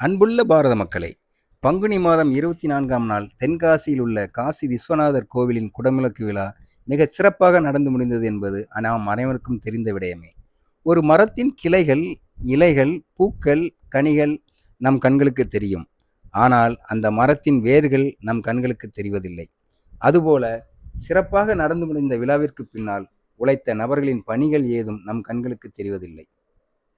அன்புள்ள பாரத மக்களே பங்குனி மாதம் இருபத்தி நான்காம் நாள் தென்காசியில் உள்ள காசி விஸ்வநாதர் கோவிலின் குடமிழக்கு விழா மிகச் சிறப்பாக நடந்து முடிந்தது என்பது நாம் அனைவருக்கும் தெரிந்த விடயமே. ஒரு மரத்தின் கிளைகள் இலைகள் பூக்கள் கனிகள் நம் கண்களுக்கு தெரியும். ஆனால் அந்த மரத்தின் வேர்கள் நம் கண்களுக்கு தெரிவதில்லை. அதுபோல சிறப்பாக நடந்து முடிந்த விழாவிற்கு பின்னால் உழைத்த நபர்களின் பணிகள் ஏதும் நம் கண்களுக்கு தெரிவதில்லை.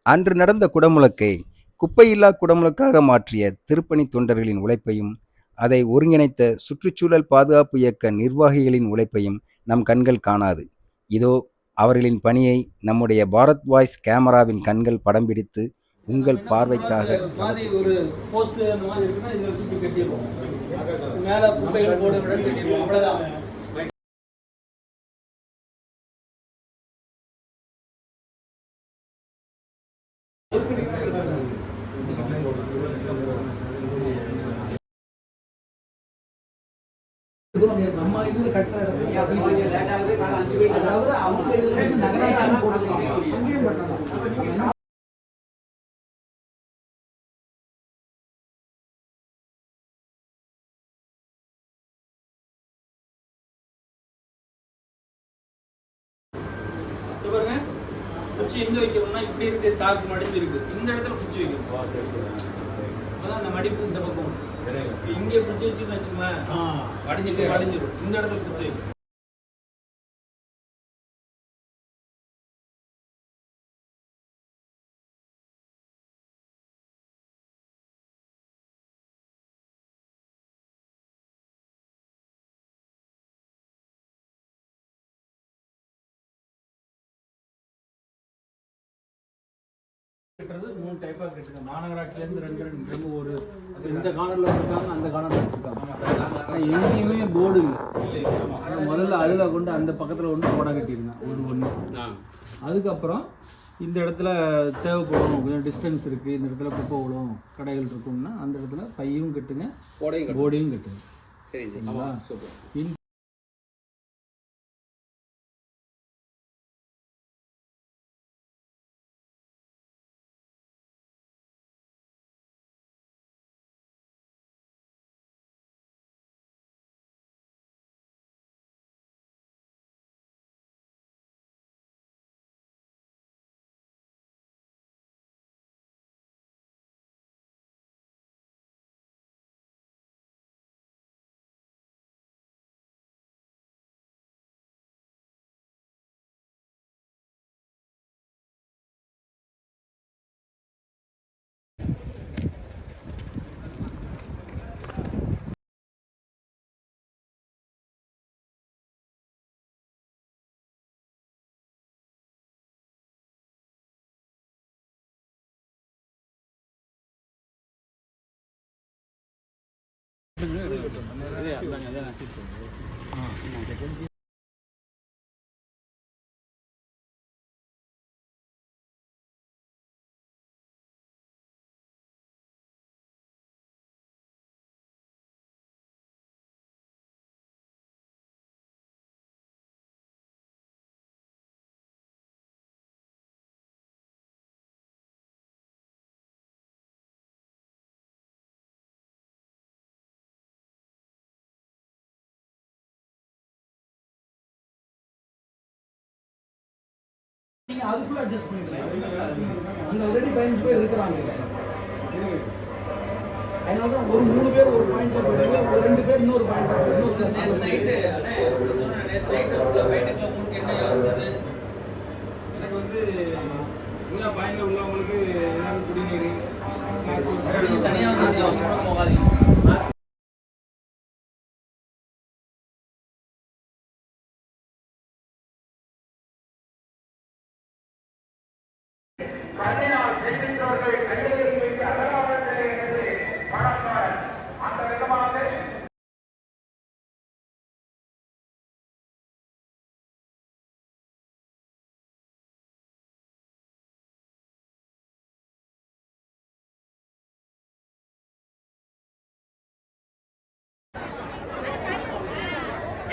அன்று நடந்த குடமுழக்கை குப்பையில்லா குடமுழுக்காக மாற்றிய திருப்பணி தொண்டர்களின் உழைப்பையும் அதை ஒருங்கிணைத்த சுற்றுச்சூழல் பாதுகாப்பு இயக்க நிர்வாகிகளின் உழைப்பையும் நம் கண்கள் காணாது. இதோ அவர்களின் பணியை நம்முடைய பாரத் வாய்ஸ் கேமராவின் கண்கள் படம் பிடித்து உங்கள் பார்வைக்காக ஒரு போஸ்ட் அந்த மாதிரி இருக்குன்னா கட்டிடுவோம் குப்பைகள் போட கட்டிடுவோம் நம்ம இதுல கட்டுற அதாவது அவங்க இதுல வந்து நகராட்சின்னு போட்டுருக்காங்க அங்கேயும் கட்டலாம் இது பாருங்க குச்சி எங்க வைக்கணும்னா இப்படி இருக்கு சாக்கு மடிஞ்சு இருக்கு இந்த இடத்துல குச்சி வைக்கணும் அப்பதான் அந்த மடிப்பு இந்த பக்கம். இங்கே குச்சி வச்சுன்னு வச்சுக்கோங்களேன் மடிஞ்சிட்டு மடிஞ்சிடும் இந்த இடத்துல குச்சி மூணு டைப்பா கட்டுங்க மாநகராட்சில இருந்து ரெண்டு ரெண்டு ட்ரம் ஒரு. இந்த கார்னர்ல வச்சிருக்காங்க அந்த கார்னர்ல வச்சிருக்காங்க. ஆனா எங்கேயுமே போர்டு இல்லை. ஆனா முதல்ல அதுல கொண்டு அந்த பக்கத்துல ஒன்று கொடை கட்டிடுங்க ஒரு ஒன்று அதுக்கப்புறம் இந்த இடத்துல தேவைப்படும் கொஞ்சம் டிஸ்டன்ஸ் இருக்கு இந்த இடத்துல குப்பை விழும் கடைகள் இருக்கும்னா அந்த இடத்துல பையும் கட்டுங்க போர்டையும் கட்டுங்க. சரிங்களா? இந்த நீங்க அதுக்குள்ள அட்ஜஸ்ட் பண்ணிக்கலாம். அங்க ஆல்ரெடி பதினஞ்சு பேர் இருக்கிறாங்க. அதனால தான் ஒரு மூணு பேர் ஒரு பாயிண்ட்ல போயிடுங்க ஒரு ரெண்டு பேர் இன்னொரு பாயிண்ட் இன்னொரு நைட்டு நேத்து நைட்டு உள்ள பையனுக்கு உங்களுக்கு என்ன யோசிச்சது எனக்கு வந்து உள்ள பையனில் உள்ளவங்களுக்கு குடிநீர் ஸ்நாக்ஸ் தனியாக வந்து அவங்க கூட போகாதீங்க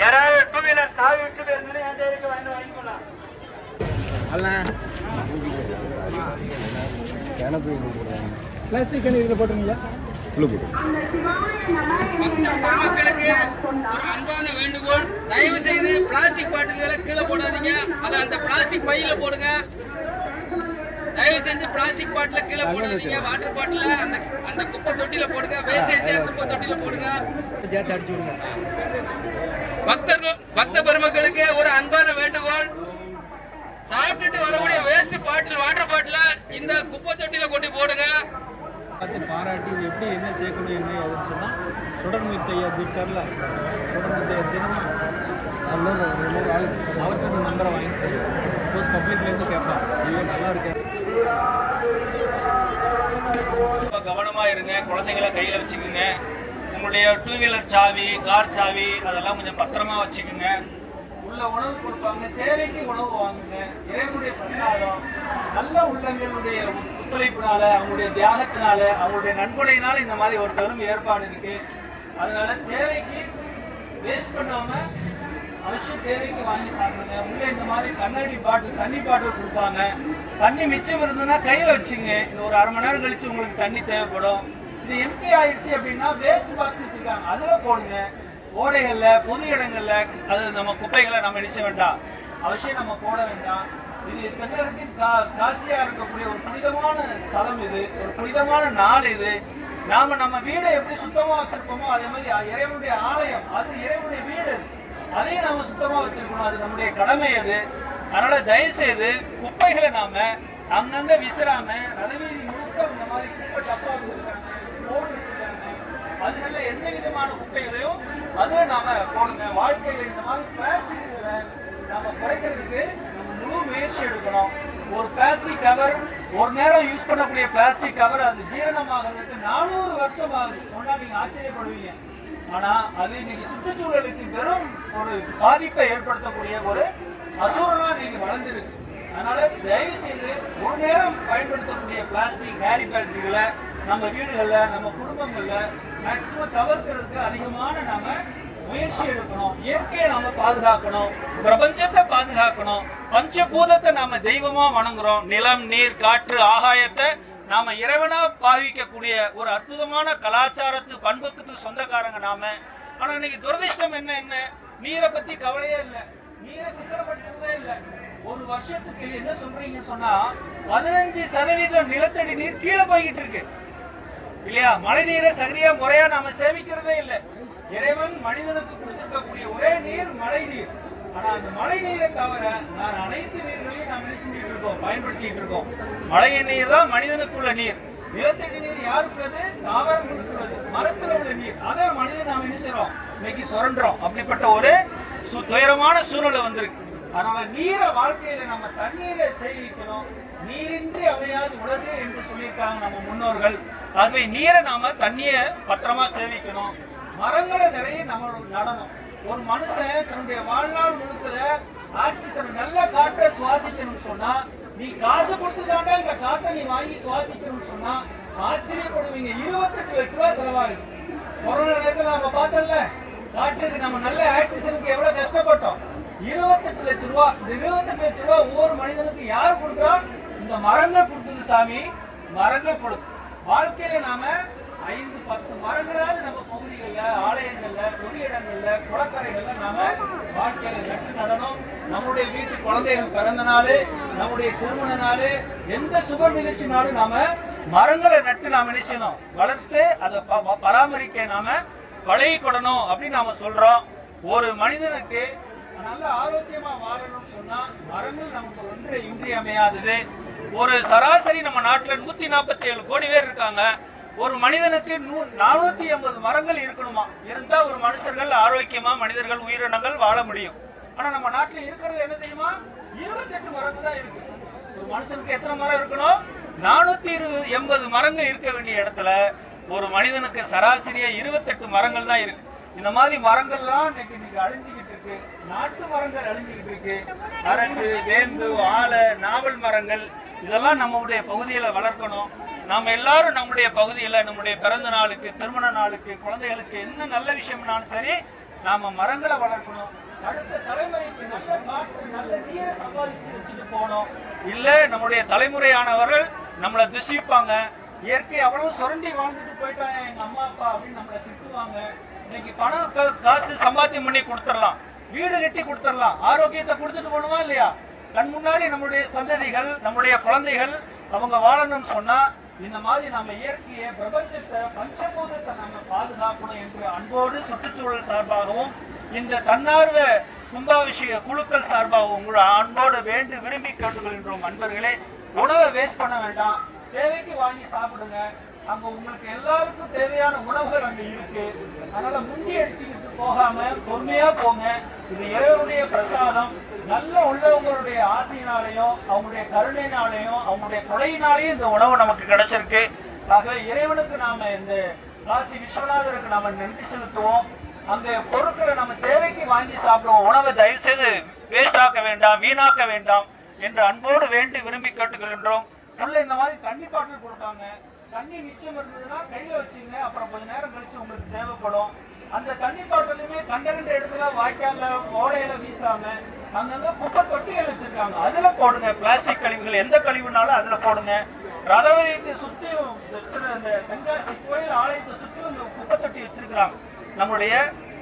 யாராவது டூ வீலர் சாவி விட்டு போயிருந்தா என் இருக்கு வந்து வாங்கிக்கலாம் கிணத்து போடுறாங்க பிளாஸ்டிக் கண்ணி இதில் போட்டுருங்களா மக்களுக்கு ஒரு அன்பான வேண்டுகோள். தயவு செய்து பிளாஸ்டிக் பாட்டில்களை கீழே போடாதீங்க. அதை அந்த பிளாஸ்டிக் பையில போடுங்க. தயவு செஞ்சு பிளாஸ்டிக் பாட்டில கீழே போடாதீங்க. வாட்டர் பாட்டில அந்த அந்த குப்பை தொட்டியில போடுங்க. வேஸ்டேஜ் குப்பை தொட்டியில போடுங்க. பக்தர்கள் பக்த பெருமக்களுக்கு ஒரு அன்பான வேண்டுகோள். சாப்பிட்டுட்டு வரக்கூடிய வேஸ்ட் பாட்டில் வாட்டர் பாட்டில இந்த குப்பை தொட்டியில கொண்டு போடுங்க. பார்த்து பாராட்டி இது எப்படி என்ன சேர்க்கணும் என்ன ஏதுன்னு சொன்னால் தொடர்முத்த ஐயா இருக்கார்ல தொடர்முத்த ஐயா தினமும் அவருக்கு ஒரு நம்பரை வாங்கி சப்போஸ் பப்ளிக்லேருந்து கேட்பான் ஐயோ நல்லா இருக்கு. ரொம்ப கவனமா இருங்க குழந்தைகளை கையில வச்சுக்கோங்க. உங்களுடைய டூ வீலர் சாவி கார் சாவி அதெல்லாம் கொஞ்சம் பத்திரமா வச்சுக்கோங்க. உள்ள உணவு கொடுப்பாங்க தேவைக்கு உணவு வாங்குங்க. இறைவனுடைய பிரசாதம் நல்ல உள்ளங்களுடைய ஒத்துழைப்பினால அவங்களுடைய தியாகத்தினால அவங்களுடைய நன்கொடையினால இந்த மாதிரி ஒரு பெரும் ஏற்பாடு இருக்கு. அதனால தேவைக்கு வேஸ்ட் பண்ணாம அவசியம் தேவைக்கு வாங்கி சாப்பிடுங்க. உள்ள இந்த மாதிரி கண்ணாடி பாட்டில் தண்ணி பாட்டில் கொடுப்பாங்க. தண்ணி மிச்சம் இருந்ததுன்னா கையில் வச்சுங்க. இந்த ஒரு அரை மணி நேரம் கழிச்சு உங்களுக்கு தண்ணி தேவைப்படும். இது எம்டி ஆயிடுச்சு அப்படின்னா வேஸ்ட் பாக்ஸ் வச்சிருக்காங்க. அதில் போடுங்க. ஓடைகளில் பொது இடங்களில் அது நம்ம குப்பைகளை நம்ம நினைச்ச வேண்டாம்? அவசியம் நம்ம போட வேண்டாம். இது தென்னகத்தின் கா காசியாக இருக்கக்கூடிய ஒரு புனிதமான ஸ்தலம் இது ஒரு புனிதமான நாள் இது. நாம் நம்ம வீடை எப்படி சுத்தமாக வச்சிருப்போமோ அதே மாதிரி இறைவனுடைய ஆலயம் அது இறைவனுடைய வீடு. அதையும் நாம் சுத்தமாக வச்சிருக்கணும். அது நம்முடைய கடமை அது. அதனால் தயவு செய்து குப்பைகளை நாம் அங்கங்கே விசிறாம ரதவீதி முழுக்க இந்த மாதிரி குப்பை டப்பா வச்சிருக்காங்க போர்டு வச்சிருக்காங்க அதுல எந்த விதமான குப்பைகளையும் அதுவே நாம போடுங்க வாழ்க்கையில இந்த மாதிரி பிளாஸ்டிக் நாம குறைக்கிறதுக்கு முழு முயற்சி எடுக்கணும். ஒரு பிளாஸ்டிக் கவர் ஒரு நேரம் யூஸ் பண்ணக்கூடிய பிளாஸ்டிக் கவர் அது ஜீரணமாகிறதுக்கு நானூறு வருஷம் ஆகுது சொன்னா நீங்க ஆச்சரியப்படுவீங்க. ஆனா அது இன்னைக்கு சுற்றுச்சூழலுக்கு வெறும் ஒரு பாதிப்பை ஏற்படுத்தக்கூடிய ஒரு அசூரனா இன்னைக்கு வளர்ந்துருக்கு. அதனால தயவு செய்து ஒரு நேரம் பயன்படுத்தக்கூடிய பிளாஸ்டிக் கேரி பேட்டரிகளை நம்ம வீடுகளில் நம்ம குடும்பங்களில் மேக்சிமம் தவிர்க்கிறதுக்கு அதிகமான நாம முயற்சி எடுக்கணும். இயற்கையை நாம பாதுகாக்கணும். பிரபஞ்சத்தை பாதுகாக்கணும். பஞ்சபூதத்தை நாம தெய்வமா வணங்குறோம். நிலம் நீர் காற்று ஆகாயத்தை நாம இறைவனா பாவிக்கக்கூடிய ஒரு அற்புதமான கலாச்சாரத்து பண்புக்கு சொந்தக்காரங்க நாம. ஆனா இன்னைக்கு துரதிர்ஷ்டம் என்ன என்ன? நீரை பத்தி கவலையே இல்லை. நீரை சுத்தப்படுத்துறதே இல்லை. ஒரு வருஷத்துக்கு என்ன சொல்றீங்கன்னு சொன்னா பதினஞ்சு சதவீதம் நிலத்தடி நீர் கீழே போய்கிட்டு இருக்கு. இல்லையா? மழை நீரை சரியா முறையா நாம சேமிக்கிறதே இல்லை. இறைவன் மனிதனுக்கு கொடுத்திருக்கக்கூடிய ஒரே நீர் மழை நீர் ஆனா அந்த மழை நீரை தவிர நான் அனைத்து நீர்களையும் நாம் என்ன செஞ்சுட்டு இருக்கோம்? பயன்படுத்திட்டு இருக்கோம். மழை நீர் தான் மனிதனுக்குள்ள நீர். நிலத்தடி நீர் யாருக்குள்ளது? தாவரம் கொடுக்கிறது மரத்தில் உள்ள நீர். அதை மனிதன் நாம் என்ன செய்யறோம் இன்னைக்கு சுரண்டுறோம். அப்படிப்பட்ட ஒரு சு- துயரமான சூழ்நிலை வந்திருக்கு. அதனால நீரை வாழ்க்கையில நம்ம தண்ணீரை சேகரிக்கணும். நீரின்றி அமையாது உலகு என்று சொல்லியிருக்காங்க நம்ம முன்னோர்கள். ஆகவே நீரை நாம தண்ணியை பத்திரமா சேமிக்கணும். மரங்களை நிறைய நம்ம நடணும். ஒரு மனுஷன் தன்னுடைய வாழ்நாள் முழுக்கல ஆக்சிஜன் நல்ல காற்றை சுவாசிக்கணும்னு சொன்னா நீ காசு கொடுத்து தாண்டா இந்த காற்றை நீ வாங்கி சுவாசிக்கணும்னு சொன்னா ஆச்சரியப்படுவீங்க. இருபத்தெட்டு லட்ச ரூபாய் செலவாகுது. கொரோனா நேரத்தில் நம்ம பார்த்தோம்ல காற்றுக்கு நம்ம நல்ல ஆக்சிஜனுக்கு எவ்வளவு கஷ்டப்பட்டோம்? இருபத்தெட்டு லட்ச ரூபா. இந்த இருபத்தெட்டு லட்ச ரூபா ஒவ்வொரு மனிதனுக்கு யார் கொடுக்குறா? இந்த மரங்கள் கொடுக்குது சாமி மரங்கள் கொடுக்கு வாழ்க்கையில நாம ஐந்து பத்து மரங்களாவது நம்ம பகுதிகளில் ஆலயங்கள்ல பொது இடங்கள்ல குளக்கரைகள்ல நாம வாழ்க்கையில நட்டு நடணும். நம்முடைய வீட்டு குழந்தைகள் பிறந்த நாள் நம்முடைய திருமண நாள் எந்த சுப நிகழ்ச்சினாலும் நாம மரங்களை நட்டு நாம என்ன செய்யணும்? வளர்த்து அதை ப- பராமரிக்க நாம பழகிக்கொள்ளணும் அப்படின்னு நாம சொல்றோம். ஒரு மனிதனுக்கு நல்ல ஆரோக்கியமா வாழணும்னு சொன்னா மரங்கள் நமக்கு ஒன்று இன்றியமையாதது. ஒரு சராசரி நம்ம நாட்டில் நூத்தி நாற்பத்தி ஏழு கோடி பேர் இருக்காங்க. ஒரு மனிதனுக்கு நூ நானூத்தி எண்பது மரங்கள் இருக்கணுமா? இருந்தா ஒரு மனுஷர்கள் ஆரோக்கியமா மனிதர்கள் உயிரினங்கள் வாழ முடியும். ஆனா நம்ம நாட்டில் இருக்கிறது என்ன தெரியுமா? இருபத்தெட்டு மரங்கள் தான் இருக்கு. ஒரு மனுஷனுக்கு எத்தனை மரம் இருக்கணும்? நானூத்தி இருபது எண்பது மரங்கள் இருக்க வேண்டிய இடத்துல ஒரு மனிதனுக்கு சராசரியா இருபத்தெட்டு மரங்கள் தான் இருக்கு. இந்த மாதிரி மரங்கள்லாம் இன்னைக்கு இன்னைக்கு அழிஞ்சுக்கிட்டு இருக்கு. நாட்டு மரங்கள் அழிஞ்சுக்கிட்டு இருக்கு. அரசு வேம்பு ஆலை நாவல் மரங்கள் இதெல்லாம் நம்முடைய பகுதியில் வளர்க்கணும். நம்ம எல்லாரும் நம்முடைய பகுதியில் நம்முடைய பிறந்த நாளுக்கு திருமண நாளுக்கு குழந்தைகளுக்கு என்ன நல்ல விஷயம்னாலும் சரி நாம் மரங்களை வளர்க்கணும். அடுத்த தலைமுறைக்கு நல்ல காற்று நல்ல நீரை சம்பாதிச்சு வச்சுட்டு போகணும். இல்லை நம்முடைய தலைமுறையானவர்கள் நம்மளை திசிப்பாங்க. இயற்கை அவ்வளவு சுரண்டி வாழ்ந்துட்டு போயிட்டாங்க எங்கள் அம்மா அப்பா அப்படின்னு நம்மளை திட்டுவாங்க. இன்னைக்கு பணம் காசு சம்பாத்தியம் பண்ணி கொடுத்துடலாம். வீடு கட்டி கொடுத்துடலாம். ஆரோக்கியத்தை கொடுத்துட்டு போகணுமா இல்லையா? கண் முன்னாடி நம்முடைய சந்ததிகள் நம்முடைய குழந்தைகள் அவங்க வாழணும்னு சொன்னா இந்த மாதிரி நம்ம இயற்கையை பிரபஞ்சத்தை பஞ்சபூதத்தை நம்ம பாதுகாக்கணும் என்று அன்போடு சுற்றுச்சூழல் சார்பாகவும் இந்த தன்னார்வ கும்பாபிஷேக குழுக்கள் சார்பாகவும் உங்களை அன்போடு வேண்டு விரும்பி கேட்டுக்கொள்கின்றோம் அன்பர்களே. உணவை வேஸ்ட் பண்ண வேண்டாம். தேவைக்கு வாங்கி சாப்பிடுங்க. அங்க உங்களுக்கு எல்லாருக்கும் தேவையான உணவுகள் அங்க இருக்கு. அதனால முந்தி அடிச்சுக்கிட்டு போகாம பொறுமையா போங்க. இது இறைவனுடைய பிரசாதம் நல்ல உள்ளவங்களுடைய ஆசையினாலையும் அவங்களுடைய கருணையினாலையும் அவங்களுடைய கொலையினாலையும் இந்த உணவு நமக்கு கிடைச்சிருக்கு. ஆகவே இறைவனுக்கு நாம இந்த காசி விஸ்வநாதருக்கு நாம நன்றி செலுத்துவோம். அந்த பொருட்களை நம்ம தேவைக்கு வாங்கி சாப்பிடுவோம். உணவை தயவு செய்து வேஸ்ட் ஆக்க வேண்டாம் வீணாக்க வேண்டாம் என்று அன்போடு வேண்டி விரும்பி கேட்டுக்கொள்கின்றோம். உள்ள இந்த மாதிரி தண்ணி பாட்டில் கொடுத்தாங்க. தண்ணி மிச்சம் இருந்ததுன்னா கையில வச்சுங்க. அப்புறம் கொஞ்ச நேரம் கழிச்சு உங்களுக்கு தேவைப்படும். அந்த தண்ணி பாட்டில் கண்ட இடத்துல வாய்க்கால ஓடையில வீசாம அங்கங்க குப்பை தொட்டிகள் வச்சிருக்காங்க. அதுல போடுங்க. பிளாஸ்டிக் கழிவுகள் எந்த கழிவுனாலும் அதுல போடுங்க. ரதவழியத்தை சுத்தி அந்த தென்காசி கோயில் ஆலயத்தை சுத்தி அந்த குப்பை தொட்டி வச்சிருக்கிறாங்க. நம்முடைய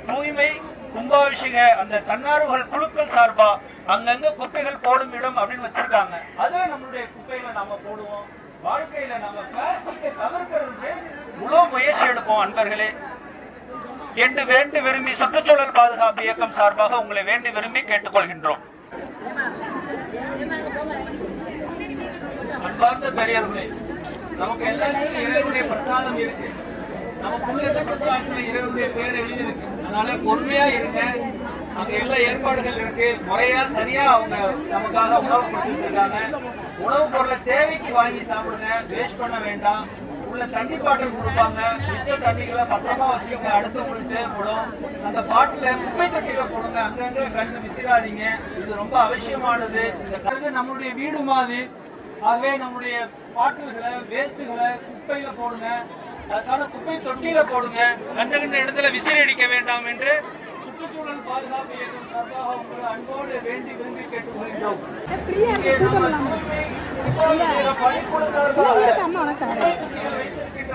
தூய்மை கும்பாபிஷேக அந்த தன்னார்வகள் குழுக்கள் சார்பா அங்கங்க குப்பைகள் போடும் இடம் அப்படின்னு வச்சிருக்காங்க. அதுல நம்மளுடைய குப்பைகளை நாம போடுவோம். வாழ்க்கையில நம்ம பிளாஸ்டிக்கை தவிர்க்கிறது. முழு முயற்சி எடுப்போம் அன்பர்களே. என்று வேண்டு விரும்பி சுற்றுச்சூழல் பாதுகாப்பு இயக்கம் சார்பாக உங்களை வேண்டி விரும்பி கேட்டுக்கொள்கின்றோம். அன்பார்ந்த பெரியவர்களே நமக்கு எல்லாருக்கும் இறைவனுடைய பிரசாதம் இருக்கு. நமக்குள்ள எந்த பிரசாதத்துல இறைவனுடைய பேர் எழுதியிருக்கு. அதனால பொறுமையா இருங்க. அங்க எல்லா ஏற்பாடுகள் இருக்கு. முறையா சரியா அவங்க நமக்காக உணவு கொடுத்துருக்காங்க இருக்காங்க. உணவு பொருளை தேவைக்கு வாங்கி சாப்பிடுங்க. வேஸ்ட் பண்ண வேண்டாம். உள்ள தண்ணி பாட்டில் கொடுப்பாங்க. மிச்ச தண்ணிகளை பத்திரமா வச்சுக்கோங்க. அடுத்து உங்களுக்கு தேவைப்படும். அந்த பாட்டில குப்பை தொட்டியில போடுங்க. அங்கங்க கண்டு விசிறாதீங்க. இது ரொம்ப அவசியமானது. கருது நம்மளுடைய வீடு மாதிரி. ஆகவே நம்முடைய பாட்டில்களை வேஸ்ட்டுகளை குப்பையில போடுங்க. அதுக்கான குப்பை தொட்டியில போடுங்க. கண்ட கண்ட இடத்துல விசிறி அடிக்க வேண்டாம் என்று சுற்றுச்சூழல் பாதுகாப்பு இயக்கம் சார்பாக உங்களை அன்போடு வேண்டி விரும்பி கேட்டுக்கொள்கிறோம். இங்கே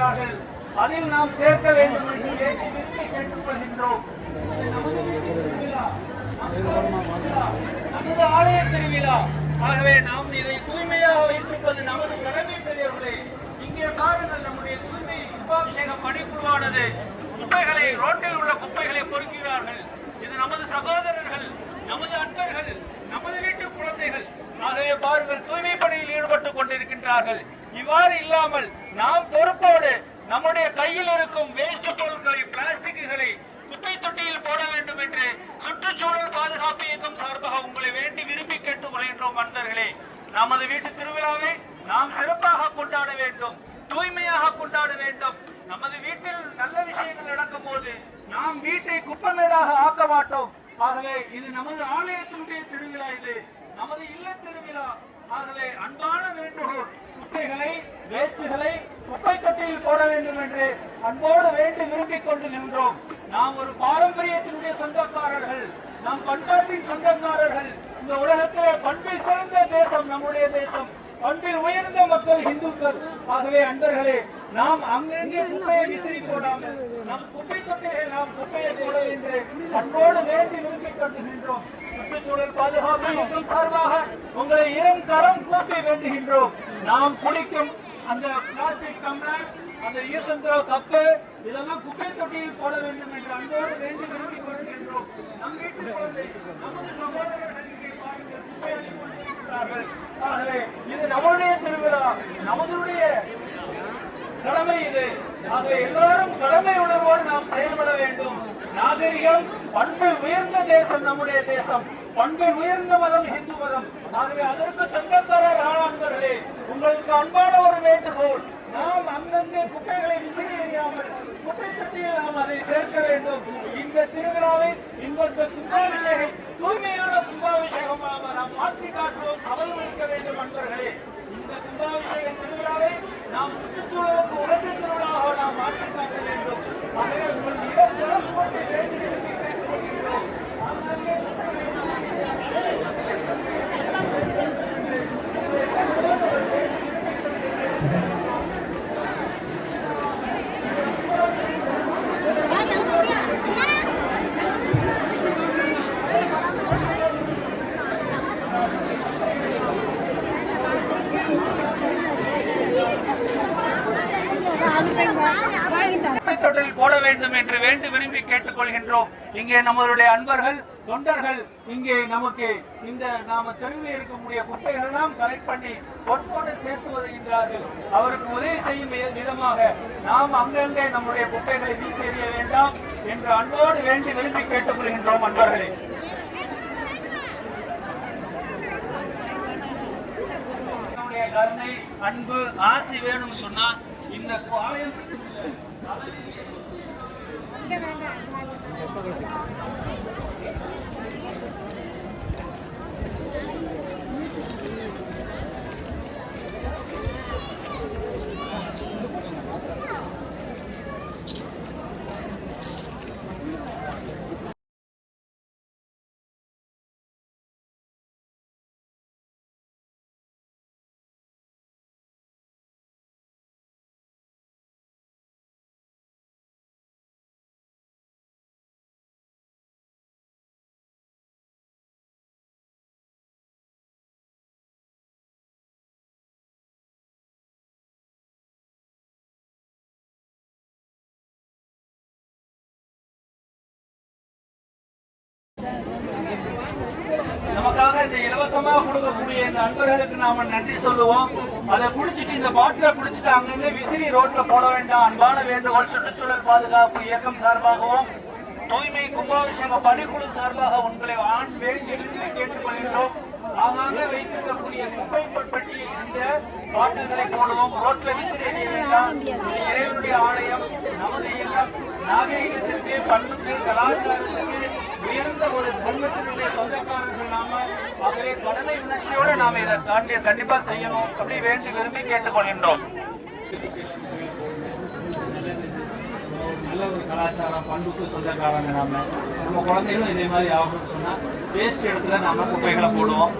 இருக்கிறார்கள். அதில் நாம் சேர்க்க வேண்டும் என்று கேட்டுக்கொள்கின்றோம். நமது நமது ஆலய திருவிழா. ஆகவே நாம் இதை தூய்மையாக வைத்திருப்பது நமது கடமை பெரியவர்களே இங்கே பாருங்கள் நம்முடைய தூய்மை கும்பாபிஷேக பணிக்குழுவானது குப்பைகளை ரோட்டில் உள்ள குப்பைகளை பொறுக்கிறார்கள். இது நமது சகோதரர்கள் நமது அன்பர்கள் நமது வீட்டு குழந்தைகள். ஆகவே பாருங்கள் தூய்மை பணியில் ஈடுபட்டுக் கொண்டிருக்கின்றார்கள். இவ்வாறு இல்லாமல் நாம் பொறுப்போடு நம்முடைய கையில் இருக்கும் வேஸ்ட் பொருட்களை பிளாஸ்டிக்குகளை குப்பை தொட்டியில் போட வேண்டும் என்று சுற்றுச்சூழல் பாதுகாப்பு இயக்கம் சார்பாக உங்களை வேண்டி விரும்பி கேட்டுக் கொள்கின்றோம் அன்பர்களே. நமது வீட்டு திருவிழாவை நாம் சிறப்பாக கொண்டாட வேண்டும் தூய்மையாக கொண்டாட வேண்டும். நமது வீட்டில் நல்ல விஷயங்கள் நடக்கும் போது நாம் வீட்டை குப்பமேடாக ஆக்க மாட்டோம். ஆகவே இது நமது ஆலயத்தினுடைய திருவிழா இது. நமது இல்ல திருவிழா. ஆகவே அன்பான வேண்டுகோள். குப்பைகளை வேஸ்டுகளை குப்பை தொட்டியில் போட வேண்டும் என்று அன்போடு வேண்டி விரும்பிக் கொண்டு நின்றோம். நாம் ஒரு பாரம்பரியத்தினுடைய சொந்தக்காரர்கள் நாம் பண்பாட்டின் சொந்தக்காரர்கள் இந்த உலகத்தில் பண்பில் சிறந்த தேசம் நம்முடைய தேசம். பண்பில் உயர்ந்த மக்கள் இந்துக்கள். ஆகவே அன்பர்களே நாம் அங்கங்கே குப்பையை விசிறி போடாமல் நம் குப்பை தொட்டியில் நாம் குப்பையை போட என்று அன்போடு வேண்டி விரும்பிக் கொண்டு நின்றோம். சுற்றுச்சூழல் பாதுகாப்பு இயக்கம் சார்பாக உங்களை இரும் கரம் கூப்பி வேண்டுகின்றோம். நாம் குடிக்கும் அந்த பிளாஸ்டிக் டம்ளர் அந்த ஈசந்திரோ கப்பு இதெல்லாம் குப்பை தொட்டியில் போட வேண்டும் என்று அன்போடு வேண்டி விரும்பிக் கொள்கின்றோம் நம் வீட்டு குழந்தை நமது சகோதரர்கள் குப்பை இது நம்முடைய திருவிழா நமதுடைய கடமை இது. ஆகவே எல்லாரும் கடமை உணர்வோடு நாம் செயல்பட வேண்டும். நாகரிகம் பண்பில் உயர்ந்த தேசம் நம்முடைய தேசம். பண்பில் உயர்ந்த மதம் இந்து மதம். ஆகவே அதற்கு சொந்தக்காரர் ஆளாண்களே உங்களுக்கு அன்பான ஒரு வேண்டுகோள். நாம் அங்கங்கே குப்பைகளை விசிறி எறியாமல் குப்பை நாம் அதை சேர்க்க வேண்டும். இந்த திருவிழாவை இந்த கும்பாபிஷேகம் தூய்மையான கும்பாபிஷேகமாக நாம் மாற்றி காட்டுவோம். கவல்மளிக்க வேண்டும் அன்பர்களே. இந்த கும்பாபிஷேக திருவிழாவை நாம் சுற்றுச்சூழலுக்கு உலக திருவிழாவாக நாம் மாற்றி காட்ட வேண்டும் ஆகவே உங்கள் இடம் சிறப்பு கொண்டு வேண்டி விரும்பி கேட்டுக்கொள்கிறோம். ஆங்காங்கே குப்பை தொட்டில் போட வேண்டும் என்று வேண்டி விரும்பி வருகின்றோம் இங்கே நம்மளுடைய அன்பர்கள் தொண்டர்கள் இங்கே நமக்கு இந்த நாம தெருவில் இருக்கக்கூடிய குப்பைகள் எல்லாம் கலெக்ட் பண்ணி பொறுப்போடு சேர்த்து வருகின்றார்கள். அவருக்கு உதவி செய்யும் விதமாக நாம் அங்கங்கே நம்முடைய குப்பைகளை வீசி எறிய வேண்டாம் என்று அன்போடு வேண்டி விரும்பி கேட்டுக்கொள்கின்றோம் அன்பர்களே. நம்முடைய கருணை அன்பு ஆசை வேணும்னு சொன்னா இந்த ஆலயம் 대박을 드릴게요. இந்த இலவசமா கொடுக்கக்கூடிய இந்த அன்பர்களுக்கு நாம நன்றி சொல்லுவோம். அதை குடிச்சிட்டு இந்த பாட்டில குடிச்சிட்டு அங்கங்க விசிறி ரோட்ல போட வேண்டாம். அன்பான வேண்டுகோள் சுற்றுச்சூழல் பாதுகாப்பு இயக்கம் சார்பாகவும் தூய்மை கும்பாபிஷேக பணிக்குழு சார்பாக உங்களை ஆண் வேண்டி கேட்டுக்கொள்கின்றோம். ஆங்காங்க வைத்திருக்கக்கூடிய குப்பை பட்டியில் இந்த பாட்டில்களை போடுவோம். ரோட்ல விசிறி எறிய வேண்டாம். இது இறைவனுடைய ஆலயம் நமது இல்லம் நாகரிகத்திற்கு பண்புக்கு கலாச்சாரத்திற்கு உயர்ந்த ஒரு தர்மத்தினுடைய சொந்தக்காரர்கள் நாம ஆகவே கடமை உணர்ச்சியோடு நாம் இதை தாண்டி கண்டிப்பா செய்யணும் அப்படி வேண்டி விரும்பி கேட்டுக்கொள்கின்றோம். நல்ல ஒரு கலாச்சாரம் பண்புக்கு சொந்தக்காரங்க நாம. நம்ம குழந்தைகளும் இதே மாதிரி ஆகணும்னு சொன்னா வேஸ்ட் இடத்துல நாம குப்பைகளை போடுவோம்.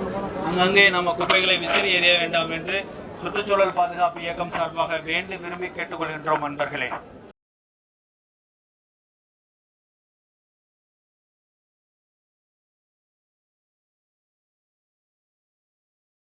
அங்கங்கே நம்ம குப்பைகளை விசிறி எறிய வேண்டாம் என்று சுற்றுச்சூழல் பாதுகாப்பு இயக்கம் சார்பாக வேண்டி விரும்பி கேட்டுக்கொள்கின்றோம் நண்பர்களே.